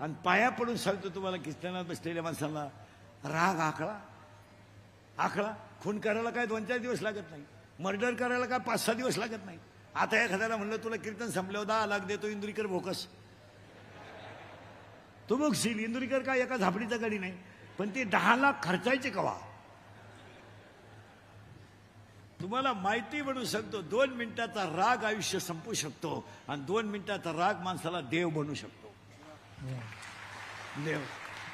आणि पाया पडून सांगतो तुम्हाला किस्तानात बसलेल्या माणसाला राग आखळा आखळा खून करायला काय दोन चार दिवस लागत नाही. मर्डर करायला काय पाच सहा दिवस लागत नाही. आता एखाद्याला म्हणलं तुला कीर्तन संपल्यावर दहा लाख देतो इंदुरीकर भोकस. तू बघशील इंदुरीकर काय एका झापडीचा गाडी नाही पण ते दहा लाख खर्चायचे कवा? तुम्हाला माहिती म्हणून सांगतो दोन मिनिटाचा राग आयुष्य संपू शकतो आणि दोन मिनिटाचा राग माणसाला देव बनू शकतो. देव.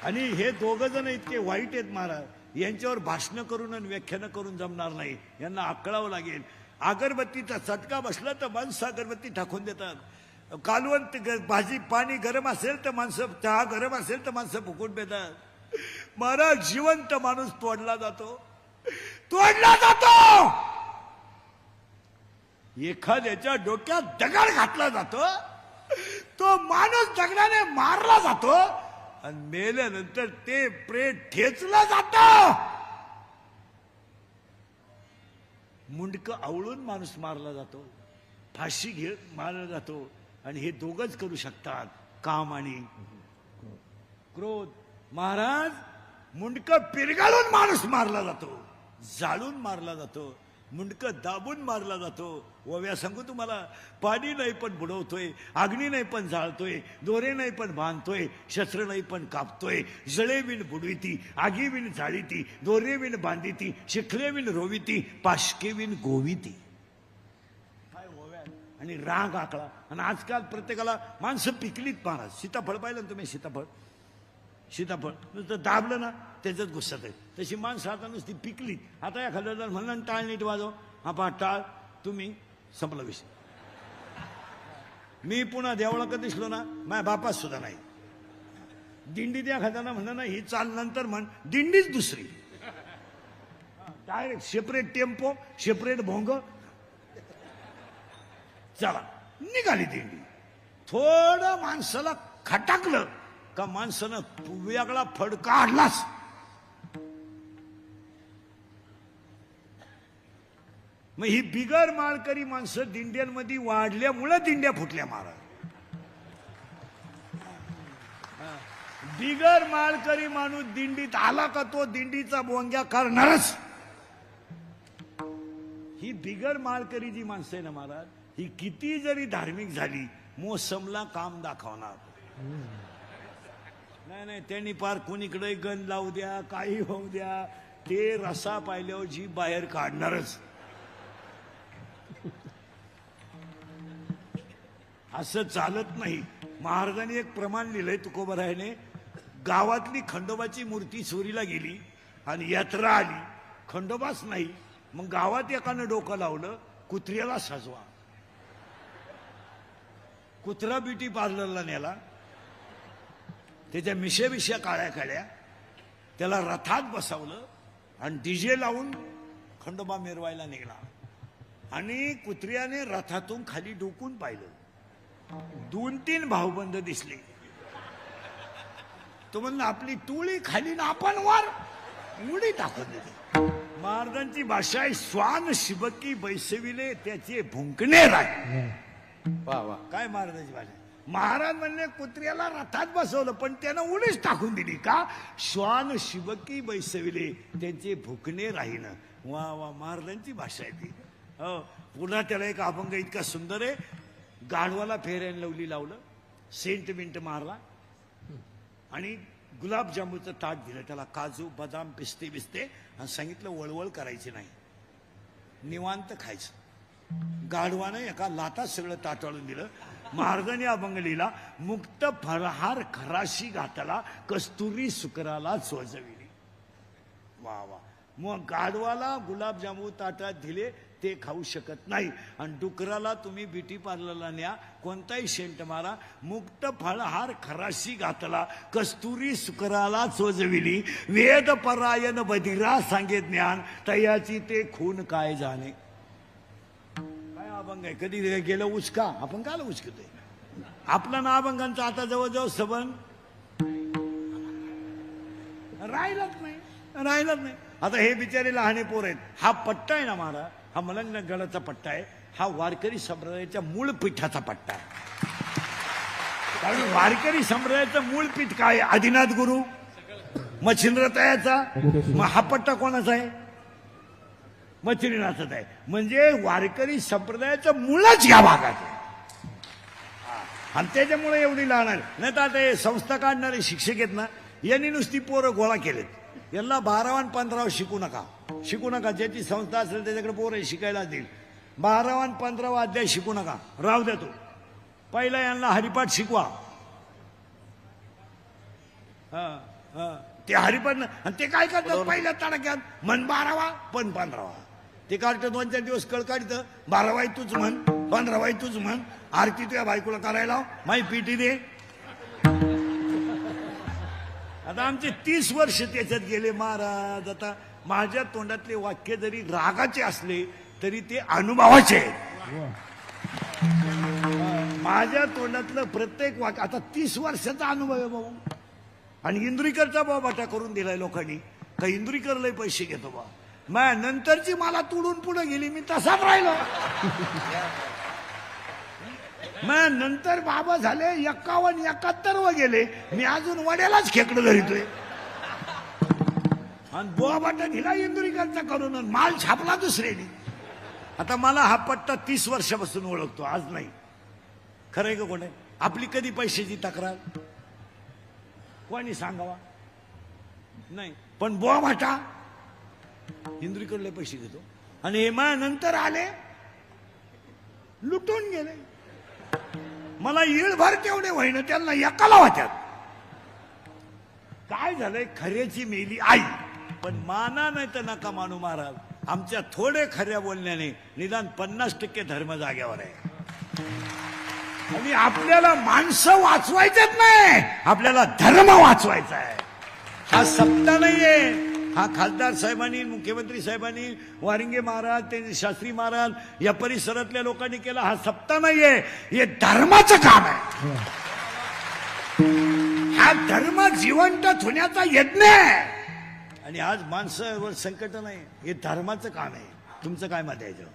आणि हे दोघ जण इतके वाईट आहेत महाराज. यांच्यावर भाषण करून आणि व्याख्यानं करून जमणार नाही. यांना आकळावं लागेल. अगरबत्तीचा चटका बसला तर माणसं अगरबत्ती टाकून देतात. कालवंत ग- भाजी पाणी गरम असेल तर माणसं चहा गरम असेल तर माणसं फुकून देतात महाराज जिवंत माणूस तोडला जातो. तोडला जातो! एखाद्याच्या डोक्यात दगड घातला जातो. तो माणूस दगडाने मारला जातो आणि मेल्यानंतर ते प्रेत ठेचलं जात. मुंडक आवळून माणूस मारला जातो फाशी घेऊन मारला जातो आणि हे दोघच करू शकतात काम आणि क्रोध. महाराज मुंडक पिरगाळून माणूस मारला जातो जाळून मारला जातो. मुंडकं दाबून मारला जातो. ओव्या सांगू तुम्हाला पाणी नाही पण बुडवतोय अग्नी नाही पण जाळतोय दोरे नाही पण बांधतोय शस्त्र नाही पण कापतोय जळे विण बुडविती आगी विण जाळीती दोरे विण बांधिती शिखलेविण रोविती पाशके विण गोविती. काय ओव्या? आणि राग आकळा. आणि आजकाल प्रत्येकाला माणसं पिकलीत महाराज. सीताफळ पाहिलं ना तुम्ही? सीताफळ. सीताफळ. नुसतं दाबलं ना त्याच्यात गुस्सात आहे तशी माणसं आता नुसती पिकली आता एखाद्या जर म्हणलं ना, टाळ नीट वाजव. हा पहा टाळ. तुम्ही संपला विषय. मी पुन्हा देवळाकडे दिसलो ना माझ्या बापास सुद्धा नाही. त्या खाताना म्हणलं ना ही चाल नंतर म्हण. दिंडीच दुसरी. डायरेक्ट सेपरेट टेम्पो सेपरेट भोंग. चला निघाली दिंडी. थोडं माणसाला खटाकलं. का माणसानं वेगळा फड काढलाच मग ही बिगर माळकरी माणसं दिंड्यांमध्ये वाढल्यामुळं दिंड्या फुटल्या महाराज. बिगर माळकरी माणूस दिंडीत आला का तो दिंडीचा बोंग्या करणारच. ही बिगर माळकरी जी माणसं आहे ना महाराज ही किती जरी धार्मिक झाली मोसमला काम दाखवणार. नाही नाही त्यांनी पार कोणीकडे गंध लावू द्या काही होऊ द्या. ते रसा पाहिल्यावर जी बाहेर काढणारच. असं चालत नाही. महाराजांनी एक प्रमाण लिहिलंय तुकोबरायने. गावातली खंडोबाची मूर्ती चोरीला गेली आणि यात्रा आली. खंडोबाच नाही मग गावात एकानं डोकं लावलं कुत्र्याला सजवा. कुत्रा ब्युटी पार्लरला नेला. त्याच्या मिशे मिशा काळ्या काळ्या त्याला रथात बसवलं आणि डीजे लावून खंडोबा मिरवायला निघाला. आणि कुत्र्याने रथातून खाली डोकून पाहिलं. दोन तीन भाऊबंद दिसले. तो म्हणला आपली टोळी खाली ना आपण वर. उडी टाकून दिली. महाराजांची भाषा आहे स्वान शिबकी बैसविले त्याचे भुंकणे राय. वा वा. काय महाराजांची भाषा? महाराज म्हणले कुत्र्याला रथात बसवलं पण त्यानं उडीच टाकून दिली का? श्वान शिबकी बैसविले त्यांचे भुकणे राहीन. वा वा महाराजांची भाषा आहे ती. हो पुन्हा त्याला एक अभंग इतका सुंदर आहे. गाढवाला फेऱ्यान लवली लावलं सेंट मिंट मारला आणि गुलाबजामुनचं ताट दिलं. त्याला काजू बदाम पिस्ते बिस्ते आणि सांगितलं वळवळ करायची नाही. निवांत खायचं. गाढवानं एका लातात सगळं ताटाळून दिलं. महाराजांनी अभंग लिहिला मुक्त फरहार खराशी घातला कस्तुरी सुकराला सोजविली. वा वा. मग गाढवाला गुलाबजामू ताटात दिले ते खाऊ शकत नाही. आणि डुकराला तुम्ही ब्युटी पार्लरला न्या कोणताही शेंट मारा. मुक्त फळहार खराशी घातला कस्तुरी सुकराला चोजविली वेद परायण बधिरा सांगे ज्ञान तयाची ते खून काय जाणे? अभंग आहे. कधी गेलं उचका? आपण काल उचकतोय. आपला ना अभंगांचा आता जवळजवळ सबंध राहिलाच नाही. राहिलाच नाही. आता हे बिचारे लहाने पोर आहेत. हा पट्टा आहे ना मारा. हा मलंग गडाचा पट्टा आहे. हा वारकरी संप्रदायाच्या मूळ पीठाचा पट्टा आहे. कारण वारकरी संप्रदायाचं मूळ पीठ काय आदिनाथ गुरु. मग छिंद्रतयाचा मग हा पट्टा कोणाचा आहे? मच्छिंद्रनाथाचा आहे. म्हणजे वारकरी संप्रदायाचं मूळच या भागात आहे. आणि त्याच्यामुळे एवढी लहान आहे. नाही तर आता हे संस्था काढणारे शिक्षक आहेत ना यांनी नुसती पोरं गोळा केलेत. यांना बारावा आणि पंधरावा शिकू नका. शिकू नका. ज्याची संस्था असेल त्याच्याकडे पोरं शिकायला देईल. बारावा आणि पंधरावा अध्याय शिकू नका. राहू द्या तो. पहिला यांना हरिपाठ शिकवा. ते हरिपाठ न- आणि ते काय करतात? पहिल्या तडक्यात मन बारावा पण पंधरावा. ते काढतं दोन चार दिवस कळ काढतं बारावाई तूच म्हण पंधरावाई तूच म्हण आरती तुझ्या बायकोला करायला माई पीटी दे. आता आमचे तीस वर्ष त्याच्यात गेले महाराज. आता माझ्या तोंडातले वाक्य जरी रागाचे असले तरी ते अनुभवाचे माझ्या तोंडातलं प्रत्येक वाक्य आता तीस वर्षाचा अनुभव आहे भाऊ. आणि इंद्रिकरचा बाबाटा करून दिलाय लोकांनी. का इंद्रीकर लय पैसे घेतो बा. मग नंतरची मला तुडून पुढे गेली मी तसाच राहिलो. मग नंतर बाबा झाले एक्कावन्न एकाहत्तर व गेले. मी अजून वड्यालाच खेकडं धरितोय. आणि बोबाटा हिला इंदुरीकरचा करून माल छापला दुसऱ्याने. आता मला हा पट्टा तीस वर्षापासून ओळखतो आज नाही. खरं आहे का कोण आहे? आपली कधी पैशाची तक्रार? कोणी सांगावा? नाही. पण बुवा भाटा इंद्रिकडले पैसे घेतो. आणि हेमा नंतर आले लुटून गेले. मला येळभर तेवढे होईन त्यांना एकाला वाटत काय झालंय? खऱ्याची मेली आई. पण माना नाही तर नका मानू महाराज. आमच्या थोडे खऱ्या बोलण्याने निदान पन्नास टक्के धर्म जाग्यावर आहे. आणि आपल्याला माणसं वाचवायचेच नाही आपल्याला धर्म वाचवायचा आहे. हा सप्ता नाहीये. हा खासदार साहेबांनी मुख्यमंत्री साहेबांनी वारिंगे महाराज ते शास्त्री महाराज या परिसरातल्या लोकांनी केला. हा सप्ता नाहीये हे धर्माचं काम आहे. हा धर्म जिवंत होण्याचा यज्ञ आहे. आणि आज माणसावर संकट नाही हे धर्माचं काम आहे. तुमचं काय मत आहे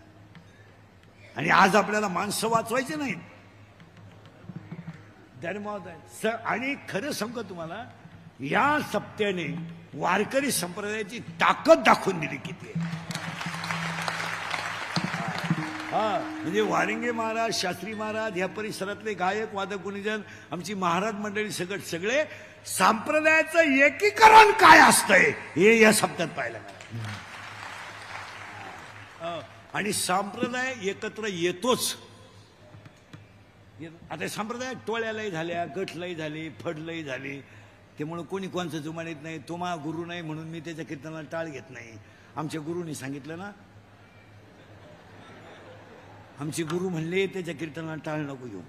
आणि आज आपल्याला माणसं वाचवायचे नाहीत. धर्मावत आहे आणि खरं सांगतो तुम्हाला या सप्त्याने वारकरी संप्रदायाची ताकद दाखवून दिली किती हा म्हणजे वारिंगे महाराज शास्त्री महाराज या परिसरातले गायक वादक गुणीजन आमची महाराज मंडळी सगळं सगळे संप्रदायाचं एकीकरण काय असतंय हे या सप्त्यात पाहायला मिळालं. आणि संप्रदाय एकत्र येतोच. आता संप्रदाय टोळ्यालाही झाल्या गठलाही झाले फडलही झाले. त्यामुळं कोणी कोणचं जुमानीत नाही तो मा गुरु नाही म्हणून मी त्याच्या कीर्तनाला टाळ घेत नाही. आमच्या गुरुनी सांगितलं ना? आमचे गुरु म्हणले त्याच्या कीर्तनाला टाळ नको घेऊ.